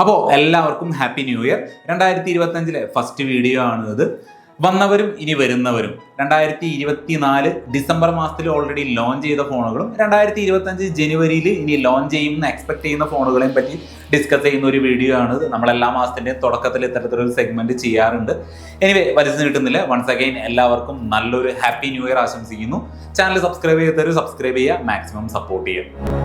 അപ്പോൾ എല്ലാവർക്കും happy new year രണ്ടായിരത്തി ഇരുപത്തഞ്ചിലെ ഫസ്റ്റ് വീഡിയോ ആണ് ഇത് വന്നവരും ഇനി വരുന്നവരും. രണ്ടായിരത്തി ഇരുപത്തി നാല് ഡിസംബർ മാസത്തിൽ ഓൾറെഡി ലോഞ്ച് ചെയ്ത ഫോണുകളും രണ്ടായിരത്തി ഇരുപത്തഞ്ച് ജനുവരിയിൽ ഇനി ലോഞ്ച് ചെയ്യുമെന്ന് എക്സ്പെക്ട് ചെയ്യുന്ന ഫോണുകളെയും പറ്റി ഡിസ്കസ് ചെയ്യുന്ന ഒരു വീഡിയോ ആണ് നമ്മളെല്ലാ മാസത്തിന്റെയും തുടക്കത്തിൽ ഇത്തരത്തിലൊരു സെഗ്മെന്റ് ചെയ്യാറുണ്ട്. എനിവേ വലിച്ചു കിട്ടുന്നില്ല. വൺസ് അഗൈൻ എല്ലാവർക്കും നല്ലൊരു ഹാപ്പി ന്യൂ ഇയർ ആശംസിക്കുന്നു. ചാനൽ സബ്സ്ക്രൈബ് ചെയ്തവർ സബ്സ്ക്രൈബ് ചെയ്യുക. മാക്സിമം സപ്പോർട്ട് ചെയ്യുക.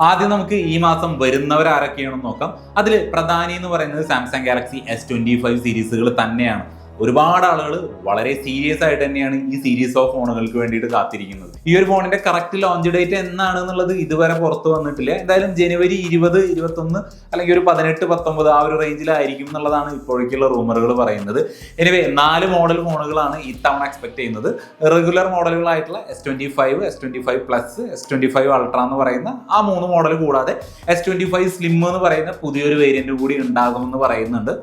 ആദ്യം നമുക്ക് ഈ മാസം വരുന്നവർ ആരൊക്കെയാണെന്ന് നോക്കാം. അതിൽ പ്രധാനി എന്ന് പറയുന്നത് Samsung Galaxy S twenty five സീരീസുകൾ തന്നെയാണ്. ഒരുപാട് ആളുകൾ വളരെ സീരിയസ് ആയിട്ട് തന്നെയാണ് ഈ സീരീസ് ഓഫ് ഫോണുകൾക്ക് വേണ്ടിയിട്ട് കാത്തിരിക്കുന്നത്. ഈ ഒരു ഫോണിന്റെ കറക്റ്റ് ലോഞ്ച് ഡേറ്റ് എന്നാണ് എന്നുള്ളത് ഇതുവരെ പുറത്തു വന്നിട്ടില്ല. എന്തായാലും ജനുവരി ഇരുപത് ഇരുപത്തൊന്ന് അല്ലെങ്കിൽ ഒരു പതിനെട്ട് പത്തൊമ്പത് ആ ഒരു റേഞ്ചിലായിരിക്കും എന്നുള്ളതാണ് ഇപ്പോഴേക്കുള്ള റൂമറുകൾ പറയുന്നത്. എനിവേ നാല് മോഡൽ ഫോണുകളാണ് ഇത്തവണ എക്സ്പെക്ട് ചെയ്യുന്നത്. Regular മോഡലുകളായിട്ടുള്ള S twenty five S twenty five plus S twenty five ultra എന്ന് പറയുന്ന ആ മൂന്ന് മോഡൽ കൂടാതെ എസ് ട്വന്റി ഫൈവ് സ്ലിം എന്ന് പറയുന്ന പുതിയൊരു വേരിയന്റ് കൂടി ഉണ്ടാകുമെന്ന് പറയുന്നുണ്ട്.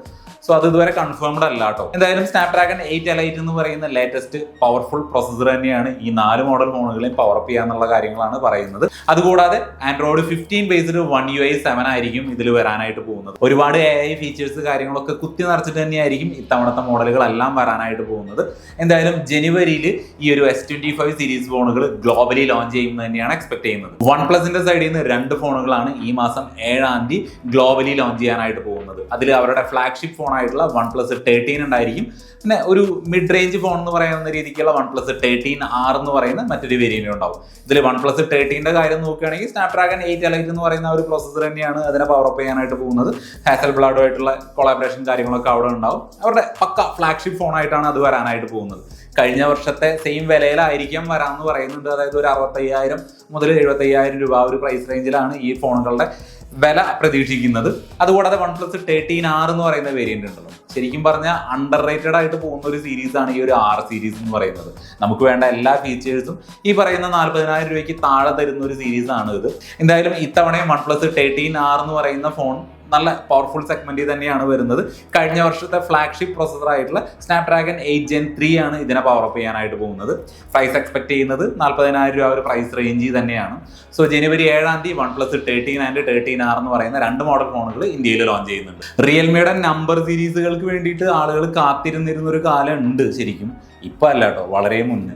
സോ അത് ഇതുവരെ കൺഫേംഡ് അല്ല കേട്ടോ എന്തായാലും സ്നാപ്ഡ്രാഗൺ എയ്റ്റ് എലൈറ്റ് എന്ന് പറയുന്ന ലേറ്റസ്റ്റ് പവർഫുൾ പ്രോസസർ തന്നെയാണ് ഈ നാല് മോഡൽ ഫോണുകളെയും പവർ അപ്പ് ചെയ്യാന്നുള്ള കാര്യങ്ങളാണ് പറയുന്നത്. അതുകൂടാതെ Android fifteen based One U I seven ആയിരിക്കും ഇതിൽ വരാനായിട്ട് പോകുന്നത്. ഒരുപാട് എ ഐ ഫീച്ചേഴ്സ് കാര്യങ്ങളൊക്കെ കുത്തി നിറച്ചിട്ട് തന്നെയായിരിക്കും ഇത്തവണത്തെ മോഡലുകളെല്ലാം വരാനായിട്ട് പോകുന്നത്. എന്തായാലും ജനുവരിയിൽ ഈ ഒരു എസ് ട്വന്റി ഫൈവ് സീരീസ് ഫോണുകൾ ഗ്ലോബലി ലോഞ്ച് ചെയ്യുന്നത് തന്നെയാണ് എക്സ്പെക്ട് ചെയ്യുന്നത്. വൺ പ്ലസിന്റെ സൈഡിൽ നിന്ന് രണ്ട് ഫോണുകളാണ് ഈ മാസം ഏഴാം തീയതി ഗ്ലോബലി ലോഞ്ച് ചെയ്യാനായിട്ട് പോകുന്നത്. അതിൽ അവരുടെ ഫ്ലാഗ്ഷിപ്പ് ഫോൺ ആയിട്ടുള്ള വൺ പ്ലസ് തേർട്ടീൻ ഉണ്ടായിരിക്കും. പിന്നെ ഒരു മിഡ് റേഞ്ച് ഫോൺ എന്ന് പറയുന്ന രീതിക്കുള്ള വൺ പ്ലസ് തേർട്ടീൻ ആർ എന്ന് പറയുന്ന മറ്റൊരു വേരിയന്റ് ഉണ്ടാവും. ഇതിൽ വൺ പ്ലസ് തേർട്ടീന്റെ കാര്യം നോക്കുകയാണെങ്കിൽ സ്നാപ്ഡ്രാഗൺ എയ്റ്റ് എലൈറ്റ് എന്ന് പറയുന്ന ഒരു പ്രോസസ്സർ തന്നെയാണ് അതിനെ പവർ അപ്പ് ചെയ്യാനായിട്ട് പോകുന്നത്. ഹാസൽ ബ്ലാഡുമായിട്ടുള്ള കൊളാബറേഷൻ കാര്യങ്ങളൊക്കെ അവിടെ ഉണ്ടാവും. അവരുടെ പക്ക ഫ്ലാഗ്ഷിപ്പ് ഫോൺ ആയിട്ടാണ് അത് വരാനായിട്ട് പോകുന്നത്. കഴിഞ്ഞ വർഷത്തെ സെയിം വിലയിലായിരിക്കും വരാമെന്ന് പറയുന്നുണ്ട്. അതായത് ഒരു അറുപത്തയ്യായിരം മുതൽ എഴുപത്തയ്യായിരം രൂപ ഒരു പ്രൈസ് റേഞ്ചിലാണ് ഈ ഫോണുകളുടെ വില പ്രതീക്ഷിക്കുന്നത്. അതുകൂടാതെ വൺ പ്ലസ് തേർട്ടീൻ ആർ എന്ന് പറയുന്ന വേരിയന്റ് ഉണ്ടല്ലോ. ശരിക്കും പറഞ്ഞാൽ അണ്ടർ റേറ്റഡ് ആയിട്ട് പോകുന്ന ഒരു സീരീസ് ആണ് ഈ ഒരു ആർ സീരീസ് എന്ന് പറയുന്നത്. നമുക്ക് വേണ്ട എല്ലാ ഫീച്ചേഴ്സും ഈ പറയുന്ന നാൽപ്പതിനായിരം രൂപയ്ക്ക് താഴെ തരുന്ന ഒരു സീരീസ് ആണ് ഇത്. എന്തായാലും ഇത്തവണയും വൺ പ്ലസ് തേർട്ടീൻ ആർ എന്ന് പറയുന്ന ഫോൺ നല്ല പവർഫുൾ സെഗ്മെന്റിൽ തന്നെയാണ് വരുന്നത്. കഴിഞ്ഞ വർഷത്തെ ഫ്ലാഗ്ഷിപ്പ് പ്രോസസർ ആയിട്ടുള്ള സ്നാപ്ഡ്രാഗൺ എയ്റ്റ് ജെൻ ത്രീ ആണ് ഇതിനെ പവർ അപ്പ് ചെയ്യാനായിട്ട് പോകുന്നത്. പ്രൈസ് എക്സ്പെക്ട് ചെയ്യുന്നത് നാൽപ്പതിനായിരം രൂപ ഒരു പ്രൈസ് റേഞ്ചിൽ തന്നെയാണ്. സോ ജനുവരി ഏഴാം തീയതി OnePlus thirteen and thirteen R എന്ന് പറയുന്ന രണ്ട് മോഡൽ ഫോണുകൾ ഇന്ത്യയിൽ ലോഞ്ച് ചെയ്യുന്നുണ്ട്. റിയൽമിയുടെ നമ്പർ സീരീസുകൾക്ക് വേണ്ടിയിട്ട് ആളുകൾ കാത്തിരുന്നിരുന്ന ഒരു കാലം ഉണ്ട് ശരിക്കും. ഇപ്പം അല്ല കേട്ടോ വളരെ മുന്നേ.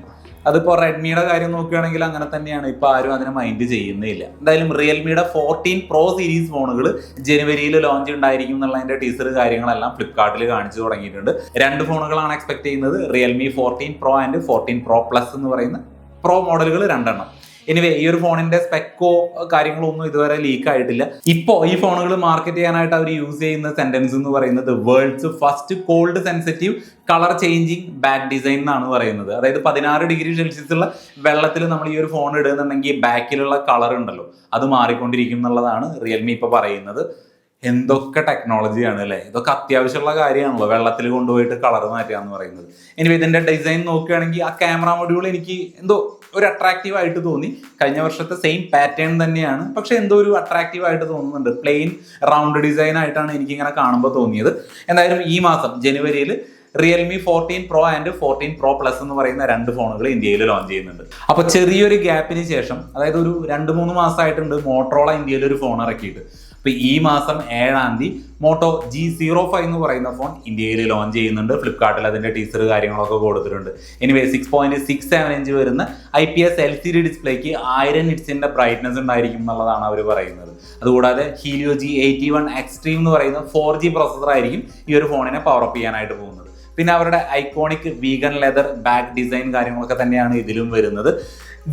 അതിപ്പോൾ റെഡ്മിയുടെ കാര്യം നോക്കുകയാണെങ്കിൽ അങ്ങനെ തന്നെയാണ്. ഇപ്പോൾ ആരും അതിനെ മൈൻഡ് ചെയ്യുന്നില്ല എന്തായാലും റിയൽമിയുടെ ഫോർട്ടീൻ പ്രോ സീരീസ് ഫോണുകൾ ജനുവരിയിൽ ലോഞ്ച് ഉണ്ടായിരിക്കും എന്നുള്ളതിന്റെ ടീസർ കാര്യങ്ങളെല്ലാം ഫ്ലിപ്കാർട്ടിൽ കാണിച്ചു തുടങ്ങിയിട്ടുണ്ട്. രണ്ട് ഫോണുകളാണ് എക്സ്പെക്ട് ചെയ്യുന്നത്. Realme fourteen pro and fourteen pro plus എന്ന് പറയുന്ന പ്രോ മോഡലുകൾ രണ്ടെണ്ണം. എനിവേ ഈ ഒരു ഫോണിന്റെ സ്പെക്കോ കാര്യങ്ങളോ ഒന്നും ഇതുവരെ ലീക്ക് ആയിട്ടില്ല. ഇപ്പോ ഈ ഫോണുകൾ മാർക്കറ്റ് ചെയ്യാനായിട്ട് അവർ യൂസ് ചെയ്യുന്ന സെന്റൻസ് എന്ന് പറയുന്നത് world's first cold sensitive colour changing back design എന്നാണ് പറയുന്നത്. അതായത് പതിനാറ് ഡിഗ്രി സെൽഷ്യസ് ഉള്ള വെള്ളത്തിൽ നമ്മൾ ഈ ഒരു ഫോൺ ഇടുന്നുണ്ടെങ്കിൽ ബാക്കിലുള്ള കളർ ഉണ്ടല്ലോ. അത് മാറിക്കൊണ്ടിരിക്കും എന്നുള്ളതാണ് റിയൽമി ഇപ്പോൾ പറയുന്നത്. എന്തൊക്കെ ടെക്നോളജിയാണ് അല്ലേ? ഇതൊക്കെ അത്യാവശ്യമുള്ള കാര്യമാണല്ലോ. വെള്ളത്തിൽ കൊണ്ടുപോയിട്ട് കളർ മാറ്റുക എന്ന് പറയുന്നത്. ഇനി ഇതിന്റെ ഡിസൈൻ നോക്കുകയാണെങ്കിൽ ആ ക്യാമറ മൊഡ്യൂൾ എനിക്ക് എന്തോ ഒരു അട്രാക്റ്റീവ് ആയിട്ട് തോന്നി. കഴിഞ്ഞ വർഷത്തെ സെയിം പാറ്റേൺ തന്നെയാണ്. പക്ഷെ എന്തോ ഒരു അട്രാക്റ്റീവ് ആയിട്ട് തോന്നുന്നുണ്ട്. പ്ലെയിൻ റൗണ്ട് ഡിസൈൻ ആയിട്ടാണ് എനിക്ക് ഇങ്ങനെ കാണുമ്പോൾ തോന്നിയത്. എന്തായാലും ഈ മാസം ജനുവരിയിൽ Realme fourteen pro and fourteen pro plus എന്ന് പറയുന്ന രണ്ട് ഫോണുകൾ ഇന്ത്യയിൽ ലോഞ്ച് ചെയ്യുന്നുണ്ട്. അപ്പൊ ചെറിയൊരു ഗ്യാപ്പിന് ശേഷം അതായത് ഒരു രണ്ട് മൂന്ന് മാസമായിട്ടുണ്ട് മോട്ടറോള ഇന്ത്യയിൽ ഒരു ഫോൺ ഇറക്കിയിട്ട്. അപ്പൊ ഈ മാസം ഏഴാം തീയതി മോട്ടോ ജി സീറോ ഫൈവ് എന്ന് പറയുന്ന ഫോൺ ഇന്ത്യയിൽ ലോഞ്ച് ചെയ്യുന്നുണ്ട്. ഫ്ലിപ്കാർട്ടിൽ അതിന്റെ ടീസർ കാര്യങ്ങളൊക്കെ കൊടുത്തിട്ടുണ്ട്. Anyway six point six seven inch വരുന്ന I P S L C D ഡിസ്പ്ലേക്ക് ആയിരം നിറ്റ്സിന്റെ ബ്രൈറ്റ്നസ് ഉണ്ടായിരിക്കും എന്നുള്ളതാണ് അവർ പറയുന്നത്. അതുകൂടാതെ Helio G eighty one extreme എന്ന് പറയുന്ന ഫോർ ജി പ്രൊസസർ ആയിരിക്കും ഈ ഒരു ഫോണിനെ പവർ അപ്പ് ചെയ്യാനായിട്ട് പോകുന്നത്. പിന്നെ അവരുടെ iconic vegan leather back design കാര്യങ്ങളൊക്കെ തന്നെയാണ് ഇതിലും വരുന്നത്.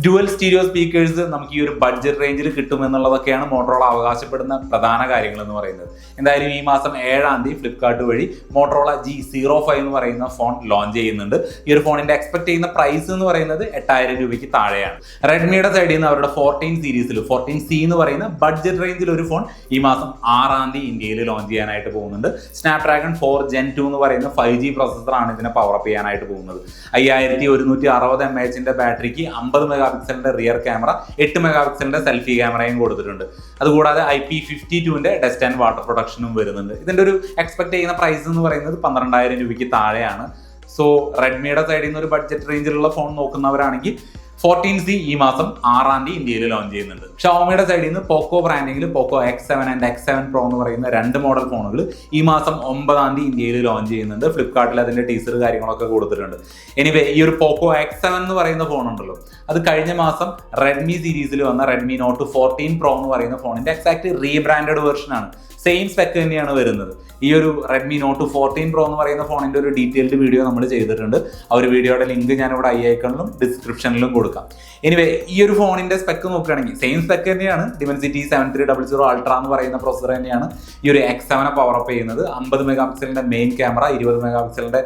ഡുവൽ സ്റ്റീരിയോ സ്പീക്കേഴ്സ് നമുക്ക് ഈ ഒരു ബഡ്ജറ്റ് റേഞ്ചിൽ കിട്ടും എന്നുള്ളതൊക്കെയാണ് മോട്ടറോള അവകാശപ്പെടുന്ന പ്രധാന കാര്യങ്ങൾ എന്ന് പറയുന്നത്. എന്തായാലും ഈ മാസം ഏഴാം തീയതി ഫ്ലിപ്കാർട്ട് വഴി മോട്ടറോള ജി സീറോ ഫൈവ് എന്ന് പറയുന്ന ഫോൺ ലോഞ്ച് ചെയ്യുന്നുണ്ട്. ഈ ഒരു ഫോണിന്റെ എക്സ്പെക്ട് ചെയ്യുന്ന പ്രൈസ് എന്ന് പറയുന്നത് എട്ടായിരം രൂപയ്ക്ക് താഴെയാണ്. റെഡ്മിയുടെ സൈഡിൽ നിന്ന് അവരുടെ ഫോർട്ടീൻ സീരീസിൽ ഫോർട്ടീൻ സി എന്ന് പറയുന്ന ബഡ്ജറ്റ് റേഞ്ചിൽ ഒരു ഫോൺ ഈ മാസം ആറാം തീയതി ഇന്ത്യയിൽ ലോഞ്ച് ചെയ്യാനായിട്ട് പോകുന്നുണ്ട്. സ്നാപ്ഡ്രാഗൺ ഫോർ ജെൻ ടു എന്ന് പറയുന്ന ഫൈവ് ജി പ്രോസസ്സറാണ് ഇതിനെ പവർ അപ്പ് ചെയ്യാനായിട്ട് പോകുന്നത്. അയ്യായിരത്തി ഒരുന്നൂറ്റി അറുപത് എം എച്ചിന്റെ ബാറ്ററിക്ക് അമ്പത് മെഗാ പിക്സലിന്റെ റിയർ ക്യാമറ എട്ട് മെഗാ പിക്സലിന്റെ സെൽഫി ക്യാമറയും കൊടുത്തിട്ടുണ്ട്. അതുകൂടാതെ ഐ പി ഫിഫ്റ്റി ടുവിന്റെ ഡസ്റ്റ് ആൻഡ് വാട്ടർ പ്രൊഡക്ഷനും വരുന്നുണ്ട്. ഇതിന്റെ ഒരു എക്സ്പെക്ട് ചെയ്യുന്ന പ്രൈസ് എന്ന് പറയുന്നത് പന്ത്രണ്ടായിരം രൂപയ്ക്ക് താഴെയാണ്. സോ റെഡ്മിയുടെ സൈഡിൽ നിന്ന് ഒരു ബഡ്ജറ്റ് റേഞ്ചിലുള്ള ഫോൺ നോക്കുന്നവരാണെങ്കിൽ ഫോർട്ടീൻ സി ഈ മാസം ആറാം തീയതി ഇന്ത്യയിൽ ലോഞ്ച് ചെയ്യുന്നുണ്ട്. ഷോമിയുടെ സൈഡിൽ നിന്ന് Poco ബ്രാൻഡിങ്ങിൽ Poco X seven and X seven pro എന്ന് പറയുന്ന രണ്ട് മോഡൽ ഫോണുകൾ ഈ മാസം ഒമ്പതാം തീയതി ഇന്ത്യയിൽ ലോഞ്ച് ചെയ്യുന്നുണ്ട്. ഫ്ലിപ്കാർട്ടിൽ അതിന്റെ ടീസർ കാര്യങ്ങളൊക്കെ കൊടുത്തിട്ടുണ്ട്. എനിവേ ഈ ഒരു പോക്കോ എക്സ് സെവൻ എന്ന് പറയുന്ന ഫോൺ ഉണ്ടല്ലോ. അത് കഴിഞ്ഞ മാസം റെഡ്മി സീരീസിൽ വന്ന റെഡ്മി നോട്ട് ഫോർട്ടീൻ പ്രോ എന്ന് പറയുന്ന ഫോണിന്റെ എക്സാക്ട് റീബ്രാൻഡഡ് ആണ്. സെയിം സ്പെക്ക് തന്നെയാണ് വരുന്നത്. ഈ ഒരു റെഡ്മി നോട്ട് ഫോർട്ടീൻ പ്രോ എന്ന് പറയുന്ന ഫോണിന്റെ ഒരു ഡീറ്റെയിൽഡ് വീഡിയോ നമ്മൾ ചെയ്തിട്ടുണ്ട്. ആ ഒരു വീഡിയോയുടെ ലിങ്ക് ഞാൻ ഇവിടെ ഐ ഐക്കണിലും ഡിസ്ക്രിപ്ഷനിലും കൊടുക്കാം. എനിവേ ഈ ഒരു ഫോണിന്റെ സ്പെക്ക് നോക്കുകയാണെങ്കിൽ സെയിം സ്പെക്ക് തന്നെയാണ്. Dimensity seven three double zero ultra എന്ന് പറയുന്ന പ്രൊസസർ തന്നെയാണ് ഈ ഒരു എക്സ് സെവനെ പവർ അപ്പ് ചെയ്യുന്നത്. അമ്പത് മെഗാ പിക്സലിന്റെ മെയിൻ ക്യാമറ ഇരുപത് മെഗാ പിക്സലിന്റെ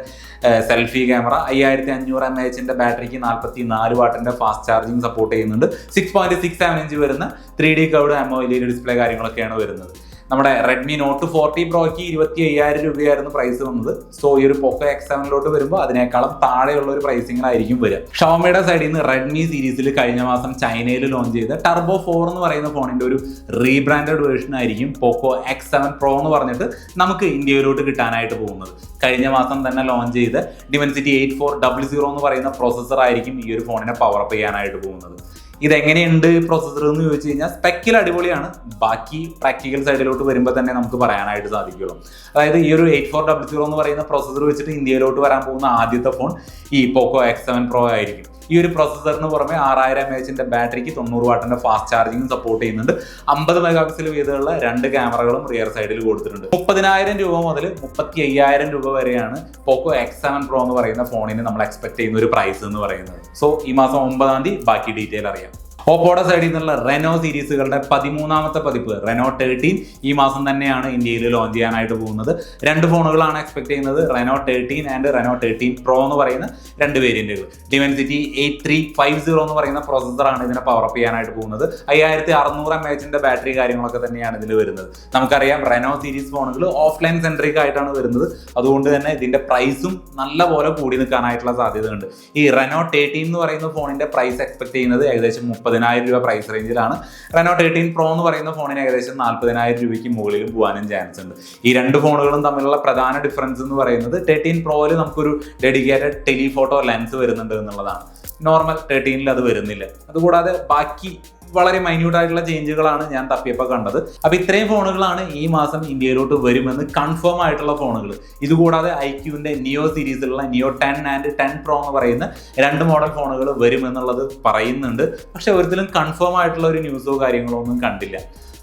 സെൽഫി ക്യാമറ അയ്യായിരത്തി അഞ്ഞൂറ് എം എച്ചിന്റെ ബാറ്ററിക്ക് നാൽപ്പത്തി നാല് വാട്ടിന്റെ ഫാസ്റ്റ് ചാർജിങ് സപ്പോർട്ട് ചെയ്യുന്നുണ്ട്. Six point six seven inch വരുന്ന three D curved L display കാര്യങ്ങളൊക്കെയാണ് വരുന്നത്. നമ്മുടെ റെഡ്മി നോട്ട് ഫോർട്ടി പ്രോയ്ക്ക് ഇരുപത്തി അയ്യായിരം രൂപയായിരുന്നു പ്രൈസ് വന്നത്. സോ ഈ ഒരു പോക്കോ എക്സ് സെവനിലോട്ട് വരുമ്പോൾ അതിനേക്കാളും താഴെയുള്ള ഒരു പ്രൈസിങ്ങിലായിരിക്കും വരിക. ഷോമയുടെ സൈഡിൽ നിന്ന് റെഡ്മി സീരീസിൽ കഴിഞ്ഞ മാസം ചൈനയിൽ ലോഞ്ച് ചെയ്ത ടർബോ ഫോർ എന്ന് പറയുന്ന ഫോണിന്റെ ഒരു റീബ്രാൻഡഡ് വേർഷൻ ആയിരിക്കും പോക്കോ എക്സ് സെവൻ പ്രോ എന്ന് പറഞ്ഞിട്ട് നമുക്ക് ഇന്ത്യയിലോട്ട് കിട്ടാനായിട്ട് പോകുന്നത്. കഴിഞ്ഞ മാസം തന്നെ ലോഞ്ച് ചെയ്ത Dimensity eight four double zero എന്ന് പറയുന്ന പ്രോസസ്സർ ആയിരിക്കും ഈ ഒരു ഫോണിനെ പവർ അപ്പ് ചെയ്യാനായിട്ട് പോകുന്നത്. ഇതെങ്ങനെയുണ്ട് പ്രോസസ്സർ എന്ന് ചോദിച്ചു കഴിഞ്ഞാൽ സ്പെക്കിൽ അടിപൊളിയാണ്. ബാക്കി പ്രാക്ടിക്കൽ സൈഡിലോട്ട് വരുമ്പോൾ തന്നെ നമുക്ക് പറയാനായിട്ട് സാധിക്കുള്ളൂ. അതായത് ഈ ഒരു എയ്റ്റ് ഫോർ ഡബിൾ സീറോ എന്ന് പറയുന്ന പ്രോസസ്സർ വെച്ചിട്ട് ഇന്ത്യയിലോട്ട് വരാൻ പോകുന്ന ആദ്യത്തെ ഫോൺ ഈ പോക്കോ എക്സ് സെവൻ പ്രോ ആയിരിക്കും. ഈ ഒരു പ്രോസസ്സറിന് പുറമെ ആറായിരം എം എച്ചിന്റെ ബാറ്ററിക്ക് തൊണ്ണൂറ് വാട്ടിന്റെ ഫാസ്റ്റ് ചാർജിങ്ങും സപ്പോർട്ട് ചെയ്യുന്നുണ്ട്. അമ്പത് മെഗാ പിക്സൽ വീതമുള്ള രണ്ട് ക്യാമറകളും റിയർ സൈഡിൽ കൊടുത്തിട്ടുണ്ട്. മുപ്പതിനായിരം രൂപ മുതൽ മുപ്പത്തി അയ്യായിരം രൂപ വരെയാണ് പോക്കോ എക്സ് സെവൻ പ്രോ എന്ന് പറയുന്ന ഫോണിന് നമ്മൾ എക്സ്പെക്ട് ചെയ്യുന്ന ഒരു പ്രൈസ് എന്ന് പറയുന്നത്. സോ ഈ മാസം ഒമ്പതാം തീയതി ബാക്കി ഡീറ്റെയിൽ അറിയാം. ഓപ്പോയുടെ സൈഡിൽ നിന്നുള്ള റെനോ സീരീസുകളുടെ പതിമൂന്നാമത്തെ പതിപ്പ് റെനോ തേർട്ടീൻ ഈ മാസം തന്നെയാണ് ഇന്ത്യയിൽ ലോഞ്ച് ചെയ്യാനായിട്ട് പോകുന്നത്. രണ്ട് ഫോണുകളാണ് എക്സ്പെക്ട് ചെയ്യുന്നത് Reno thirteen and Reno thirteen pro എന്ന് പറയുന്ന രണ്ട് വേരിയന്റുകൾ Dimensity eight three five zero എന്ന് പറയുന്ന പ്രോസസ്സറാണ് ഇതിനെ പവർ അപ്പ് ചെയ്യാനായിട്ട് പോകുന്നത്. അയ്യായിരത്തി അറുന്നൂറ് എം എച്ചിന്റെ ബാറ്ററി കാര്യങ്ങളൊക്കെ തന്നെയാണ് ഇതിൽ വരുന്നത്. നമുക്കറിയാം റെനോ സീരീസ് ഫോണുകൾ ഓഫ്ലൈൻ സെൻട്രിക് ആയിട്ടാണ് വരുന്നത്. അതുകൊണ്ട് തന്നെ ഇതിന്റെ പ്രൈസും നല്ല പോലെ കൂടി നിൽക്കാനായിട്ടുള്ള സാധ്യതയുണ്ട്. ഈ റെനോ തേർട്ടീൻ എന്ന് പറയുന്ന ഫോണിന്റെ പ്രൈസ് എക്സ്പെക്ട് ചെയ്യുന്നത് ഏകദേശം മുപ്പതിനായിരം രൂപ പ്രൈസ് റേഞ്ചിലാണ് റെനോ തേർട്ടീൻ പ്രോ എന്ന് പറയുന്ന ഫോണിന് ഏകദേശം നാൽപ്പതിനായിരം രൂപയ്ക്ക് മുകളിലും പോകാനും ചാൻസ് ഉണ്ട്. ഈ രണ്ട് ഫോണുകളും തമ്മിലുള്ള പ്രധാന ഡിഫറൻസ് എന്ന് പറയുന്നത് തേർട്ടീൻ പ്രോയിൽ നമുക്കൊരു ഡെഡിക്കേറ്റഡ് ടെലിഫോട്ടോ ലെൻസ് വരുന്നുണ്ട് എന്നുള്ളതാണ്. നോർമൽ തേർട്ടീനിൽ അത് വരുന്നില്ല. അതുകൂടാതെ ബാക്കി വളരെ മൈന്യൂട്ടായിട്ടുള്ള ചേഞ്ചുകളാണ് ഞാൻ തപ്പിയപ്പോൾ കണ്ടത്. അപ്പോൾ ഇത്രയും ഫോണുകളാണ് ഈ മാസം ഇന്ത്യയിലോട്ട് വരുമെന്ന് കൺഫേം ആയിട്ടുള്ള ഫോണുകൾ ഇതുകൂടാതെ ഐ ക്യൂവിന്റെ Neo സീരീസിലുള്ള Neo ten and ten pro എന്ന് പറയുന്ന രണ്ട് മോഡൽ ഫോണുകൾ വരുമെന്നുള്ളത് പറയുന്നുണ്ട്. പക്ഷെ ഒരിക്കലും കൺഫേം ആയിട്ടുള്ള ഒരു ന്യൂസോ കാര്യങ്ങളോ ഒന്നും കണ്ടില്ല.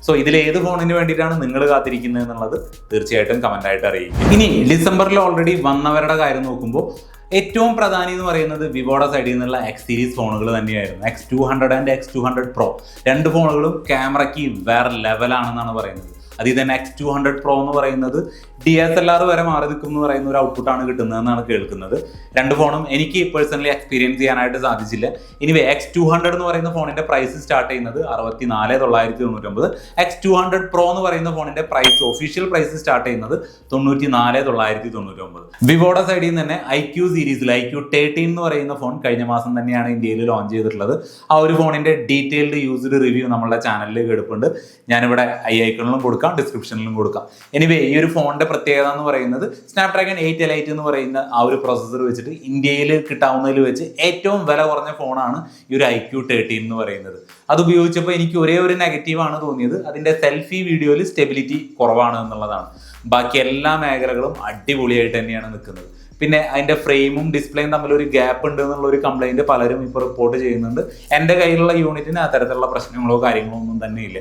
സോ ഇതിൽ ഏത് ഫോണിന് വേണ്ടിയിട്ടാണ് നിങ്ങൾ കാത്തിരിക്കുന്നത് എന്നുള്ളത് തീർച്ചയായിട്ടും കമന്റായിട്ട് അറിയിക്കും. ഇനി ഡിസംബറിൽ ഓൾറെഡി വന്നവരുടെ കാര്യം നോക്കുമ്പോൾ ഏറ്റവും പ്രധാനി എന്ന് പറയുന്നത് വിവോയുടെ സൈഡിൽ നിന്നുള്ള എക്സ് സീരീസ് ഫോണുകൾ തന്നെയായിരുന്നു. X two hundred and X two hundred pro രണ്ട് ഫോണുകളും ക്യാമറയ്ക്ക് വേറെ ലെവലാണെന്നാണ് പറയുന്നത്. അതിൽ തന്നെ എക്സ് ടു ഹൺഡ്രഡ് പ്രോ എന്ന് പറയുന്നത് ഡി എസ് എൽ ആർ വരെ മാറി നിൽക്കും എന്ന് പറയുന്ന ഒരു ഔട്ട്പുട്ടാണ് കിട്ടുന്നതെന്നാണ് കേൾക്കുന്നത്. രണ്ട് ഫോണും എനിക്ക് പേഴ്സണലി എക്സ്പീരിയൻസ് ചെയ്യാനായിട്ട് സാധിച്ചില്ല. ഇനി എക്സ് ടു ഹൺഡ്രഡ് എന്ന് പറയുന്ന ഫോണിന്റെ പ്രൈസ് സ്റ്റാർട്ട് ചെയ്യുന്നത് അറുപത്തി നാല് തൊള്ളായിരത്തി തൊണ്ണൂറ്റൊമ്പത്. എക്സ് ടു ഹൺഡ്രഡ് പ്രോ എന്ന് പറയുന്ന ഫോണിന്റെ പ്രൈസ് ഒഫീഷ്യൽ പ്രൈസ് സ്റ്റാർട്ട് ചെയ്യുന്നത് തൊണ്ണൂറ്റി നാല് തൊള്ളായിരത്തി തൊണ്ണൂറ്റൊമ്പത്. വിവോയുടെ സൈഡിൽ നിന്ന് തന്നെ ഐ ക്യു സീരീസിൽ ഐ ക്യു തേർട്ടീൻ എന്ന് പറയുന്ന ഫോൺ കഴിഞ്ഞ മാസം തന്നെയാണ് ഇന്ത്യയിൽ ലോഞ്ച് ചെയ്തിട്ടുള്ളത്. ആ ഒരു ഫോണിന്റെ ഡീറ്റെയിൽഡ് യൂസ്ഡ് റിവ്യൂ നമ്മുടെ ചാനലിൽ കിടപ്പുണ്ട് ഞാനിവിടെ ഐ ഐക്കണിലും കൊടുക്കാം. ഡിസ്ക്രിപ്ഷനിലും കൊടുക്കാം. എനിവേ ഈ ഒരു ഫോണിന്റെ പ്രത്യേകത എന്ന് പറയുന്നത് സ്നാപ്ഡ്രാഗൺ എയ്റ്റ് എലൈറ്റ് എന്ന് പറയുന്ന ആ ഒരു പ്രോസസ്സർ വെച്ചിട്ട് ഇന്ത്യയിൽ കിട്ടാവുന്നതിൽ വെച്ച് ഏറ്റവും വില കുറഞ്ഞ ഫോണാണ് ഈ ഒരു ഐ ക്യൂ തേർട്ടീൻ എന്ന് പറയുന്നത്. അത് ഉപയോഗിച്ചപ്പോൾ എനിക്ക് ഒരേ ഒരു നെഗറ്റീവാണ് തോന്നിയത്. അതിന്റെ സെൽഫി വീഡിയോയിൽ സ്റ്റെബിലിറ്റി കുറവാണ് എന്നുള്ളതാണ്. ബാക്കി എല്ലാ മേഖലകളും അടിപൊളിയായിട്ട് തന്നെയാണ് നിൽക്കുന്നത്. പിന്നെ അതിന്റെ ഫ്രെയിമും ഡിസ്പ്ലേയും തമ്മിൽ ഒരു ഗ്യാപ്പ് ഉണ്ട് എന്നുള്ള ഒരു കംപ്ലൈന്റ് പലരും ഇപ്പോൾ റിപ്പോർട്ട് ചെയ്യുന്നുണ്ട്. എന്റെ കയ്യിലുള്ള യൂണിറ്റിന് അത്തരത്തിലുള്ള പ്രശ്നങ്ങളോ കാര്യങ്ങളോ ഒന്നും തന്നെ ഇല്ല.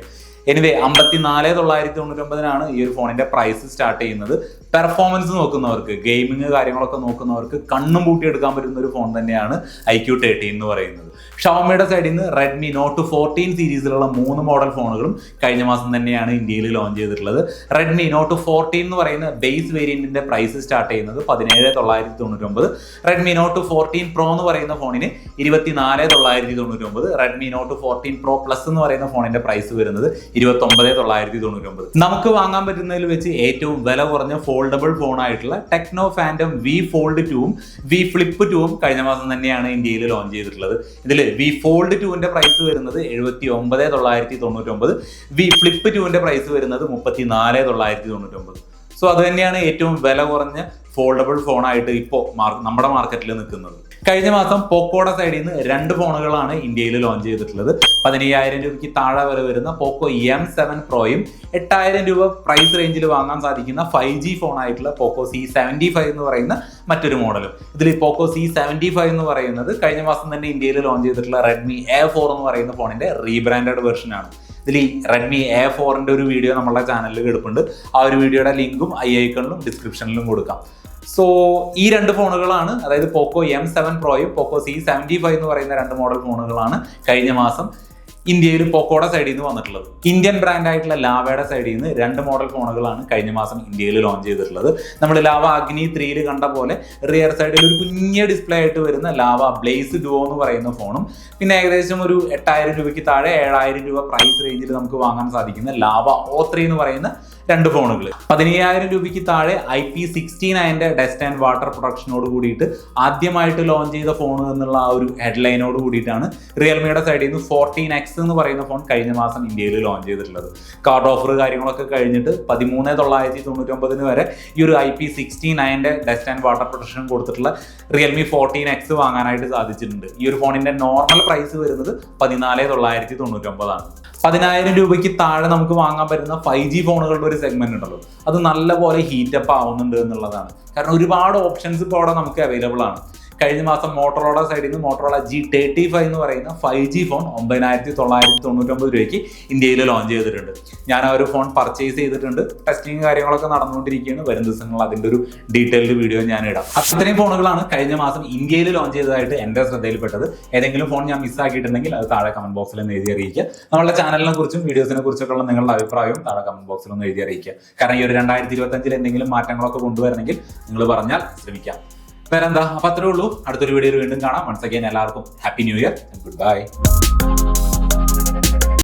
എനിവേ അമ്പത്തി നാല് തൊള്ളായിരത്തി തൊണ്ണൂറ്റൊമ്പതിനാണ് ഈ ഒരു ഫോണിന്റെ പ്രൈസ് സ്റ്റാർട്ട് ചെയ്യുന്നത്. പെർഫോമൻസ് നോക്കുന്നവർക്ക് ഗെയിമിങ് കാര്യങ്ങളൊക്കെ നോക്കുന്നവർക്ക് കണ്ണും പൂട്ടി എടുക്കാൻ പറ്റുന്ന ഒരു ഫോൺ തന്നെയാണ് ഐ ക്യൂ തേർട്ടി എന്ന് പറയുന്നത്. ഷവമിയുടെ സൈഡിൽ നിന്ന് റെഡ്മി നോട്ട് ഫോർട്ടീൻ സീരീസിലുള്ള മൂന്ന് മോഡൽ ഫോണുകളും കഴിഞ്ഞ മാസം തന്നെയാണ് ഇന്ത്യയിൽ ലോഞ്ച് ചെയ്തിട്ടുള്ളത്. റെഡ്മി നോട്ട് ഫോർട്ടീൻ എന്ന് പറയുന്ന ബേസ് വേരിയന്റിന്റെ പ്രൈസ് സ്റ്റാർട്ട് ചെയ്യുന്നത് പതിനേഴ് തൊള്ളായിരത്തി തൊണ്ണൂറ്റൊമ്പത് റെഡ്മി നോട്ട് ഫോർട്ടീൻ പ്രോ എന്ന് പറയുന്ന ഫോണിന് ഇരുപത്തിനാല് തൊള്ളായിരത്തി തൊണ്ണൂറ്റൊമ്പത് Redmi Note fourteen pro plus എന്ന് പറയുന്ന ഫോണിന്റെ പ്രൈസ് വരുന്നത് ഇരുപത്തൊമ്പത് തൊള്ളായിരത്തി തൊണ്ണൂറ്റൊമ്പത്. നമുക്ക് വാങ്ങാൻ പറ്റുന്നതിൽ വെച്ച് ഏറ്റവും വില കുറഞ്ഞ ഫോൾഡബിൾ ഫോൺ ആയിട്ടുള്ള ടെക്നോ ഫാന്റം വി ഫോൾഡ് ടുവും വി ഫ്ലിപ്പ് ടുവും കഴിഞ്ഞ മാസം തന്നെയാണ് ഇന്ത്യയിൽ ലോഞ്ച് ചെയ്തിട്ടുള്ളത്. ഇതിൽ വി ഫോൾഡ് ടൂവിന്റെ പ്രൈസ് വരുന്നത് എഴുപത്തി ഒമ്പത് തൊള്ളായിരത്തി തൊണ്ണൂറ്റൊമ്പത്. വി ഫ്ലിപ്പ് ടൂവിന്റെ പ്രൈസ് വരുന്നത് മുപ്പത്തി നാല് തൊള്ളായിരത്തി തൊണ്ണൂറ്റൊമ്പത്. സോ അത് തന്നെയാണ് ഏറ്റവും വില കുറഞ്ഞ ഫോൾഡബിൾ ഫോണായിട്ട് ഇപ്പോൾ നമ്മുടെ മാർക്കറ്റിൽ നിൽക്കുന്നത്. കഴിഞ്ഞ മാസം പോക്കോയുടെ സൈഡിൽ നിന്ന് രണ്ട് ഫോണുകളാണ് ഇന്ത്യയിൽ ലോഞ്ച് ചെയ്തിട്ടുള്ളത്. പതിനയ്യായിരം രൂപയ്ക്ക് താഴെ വരെ വരുന്ന പോക്കോ എം സെവൻ പ്രോയും എട്ടായിരം രൂപ പ്രൈസ് റേഞ്ചിൽ വാങ്ങാൻ സാധിക്കുന്ന ഫൈവ് ജി ഫോൺ ആയിട്ടുള്ള പോക്കോ സി സെവന്റി ഫൈവ് എന്ന് പറയുന്ന മറ്റൊരു മോഡലും ഇതിൽ പോക്കോ സി സെവന്റി ഫൈവ് എന്ന് പറയുന്നത് കഴിഞ്ഞ മാസം തന്നെ ഇന്ത്യയിൽ ലോഞ്ച് ചെയ്തിട്ടുള്ള റെഡ്മി എ ഫോർ എന്ന് പറയുന്ന ഫോണിന്റെ റീബ്രാൻഡഡ് വെർഷനാണ് ഇതിൽ ഈ റെഡ്മി എ ഫോറിന്റെ ഒരു വീഡിയോ നമ്മളുടെ ചാനലിൽ കിടപ്പുണ്ട് ആ ഒരു വീഡിയോയുടെ ലിങ്കും ഐ ഐക്കണിലും ഡിസ്ക്രിപ്ഷനിലും കൊടുക്കാം. സോ ഈ രണ്ട് ഫോണുകളാണ് അതായത് പോക്കോ എം സെവൻ പ്രോയും പോക്കോ സി സെവന്റി ഫൈവ് എന്ന് പറയുന്ന രണ്ട് മോഡൽ ഫോണുകളാണ് കഴിഞ്ഞ മാസം ഇന്ത്യയിൽ പൊക്കോടെ സൈഡിൽ നിന്ന് വന്നിട്ടുള്ളത്. ഇന്ത്യൻ ബ്രാൻഡ് ആയിട്ടുള്ള ലാവയുടെ സൈഡിൽ നിന്ന് രണ്ട് മോഡൽ ഫോണുകളാണ് കഴിഞ്ഞ മാസം ഇന്ത്യയിൽ ലോഞ്ച് ചെയ്തിട്ടുള്ളത്. നമ്മൾ ലാവ അഗ്നി ത്രീയിൽ കണ്ട പോലെ റിയർ സൈഡിൽ ഒരു കുഞ്ഞ ഡിസ്പ്ലേ ആയിട്ട് വരുന്ന ലാവ ബ്ലേസ് ഡുവോ എന്ന് പറയുന്ന ഫോണും പിന്നെ ഏകദേശം ഒരു എട്ടായിരം രൂപയ്ക്ക് താഴെ ഏഴായിരം രൂപ പ്രൈസ് റേഞ്ചിൽ നമുക്ക് വാങ്ങാൻ സാധിക്കുന്ന ലാവ ഓ ത്രീ എന്ന് പറയുന്ന രണ്ട് ഫോണുകൾ പതിനയ്യായിരം രൂപയ്ക്ക് താഴെ ഐ പി സിക്സ്റ്റി നയന്റെ ഡസ്റ്റ് ആൻഡ് വാട്ടർ പ്രൊഡക്ഷനോട് കൂടിയിട്ട് ആദ്യമായിട്ട് ലോഞ്ച് ചെയ്ത ഫോൺ എന്നുള്ള ആ ഒരു ഹെഡ്ലൈനോട് കൂടിയിട്ടാണ് റിയൽമിയുടെ സൈഡിൽ നിന്ന് ഫോർട്ടീൻ എക്സ് എന്ന് പറയുന്ന ഫോൺ കഴിഞ്ഞ മാസം ഇന്ത്യയിൽ ലോഞ്ച് ചെയ്തിട്ടുള്ളത്. കാർഡ് ഓഫർ കാര്യങ്ങളൊക്കെ കഴിഞ്ഞിട്ട് പതിമൂന്ന് തൊള്ളായിരത്തി തൊണ്ണൂറ്റൊമ്പതിന് വരെ ഈ ഒരു ഐ പി സിക്സ്റ്റി നയന്റെ ഡസ്റ്റ് ആൻഡ് വാട്ടർ പ്രൊട്ടക്ഷൻ കൊടുത്തിട്ടുള്ള റിയൽമി ഫോർട്ടീൻ എക്സ് വാങ്ങാനായിട്ട് സാധിച്ചിട്ടുണ്ട്. ഈ ഒരു ഫോണിന്റെ നോർമൽ പ്രൈസ് വരുന്നത് പതിനാല് തൊള്ളായിരത്തി തൊണ്ണൂറ്റൊമ്പതാണ്. പതിനായിരം രൂപയ്ക്ക് താഴെ നമുക്ക് വാങ്ങാൻ പറ്റുന്ന ഫൈവ് ജി ഫോണുകളുടെ ഒരു സെഗ്മെന്റ് ഉണ്ടല്ലോ. അത് നല്ലപോലെ ഹീറ്റപ്പ് ആവുന്നുണ്ട് എന്നുള്ളതാണ്. കാരണം ഒരുപാട് ഓപ്ഷൻസ് ഇപ്പോൾ അവിടെ നമുക്ക് അവൈലബിൾ ആണ്. കഴിഞ്ഞ മാസം മോട്ടറോള സൈഡിൽ നിന്ന് മോട്ടറോള ജി തേർട്ടി ഫൈവ് എന്ന് പറയുന്ന ഫൈവ് ജി ഫോൺ ഒമ്പതിനായിരത്തി തൊള്ളായിരത്തി തൊണ്ണൂറ്റൊമ്പത് രൂപയ്ക്ക് ഇന്ത്യയിൽ ലോഞ്ച് ചെയ്തിട്ടുണ്ട്. ഞാൻ ആ ഒരു ഫോൺ പർച്ചേസ് ചെയ്തിട്ടുണ്ട്. ടെസ്റ്റിംഗ് കാര്യങ്ങളൊക്കെ നടന്നുകൊണ്ടിരിക്കുകയാണ്. വരും ദിവസങ്ങൾ അതിന്റെ ഒരു ഡീറ്റെയിൽഡ് വീഡിയോ ഞാൻ ഇടാം അത്രയും ഫോണുകളാണ് കഴിഞ്ഞ മാസം ഇന്ത്യയിൽ ലോഞ്ച് ചെയ്തതായിട്ട് എന്റെ ശ്രദ്ധയിൽപ്പെട്ടത്. ഏതെങ്കിലും ഫോൺ ഞാൻ മിസ്സാക്കിയിട്ടുണ്ടെങ്കിൽ അത് താഴെ കമന്റ് ബോക്സിൽ ഒന്ന് എഴുതി അറിയിക്കുക. നമ്മുടെ ചാനലിനെ കുറിച്ചും വീഡിയോസിനെ കുറിച്ചൊക്കെ ഉള്ള നിങ്ങളുടെ അഭിപ്രായവും താഴെ കമന്റ് ബോക്സിൽ ഒന്ന് എഴുതി അറിയിക്കുക. കാരണം ഈ ഒരു രണ്ടായിരത്തി ഇരുപത്തഞ്ചിൽ എന്തെങ്കിലും മാറ്റങ്ങളൊക്കെ കൊണ്ടുവരണമെങ്കിൽ നിങ്ങൾ പറഞ്ഞാൽ ശ്രമിക്കാം. വേറെന്താ? അപ്പൊ അത്രേ ഉള്ളൂ. അടുത്തൊരു വീഡിയോയിൽ വീണ്ടും കാണാം. വൺസ് അഗൈൻ എല്ലാവർക്കും happy new year good bye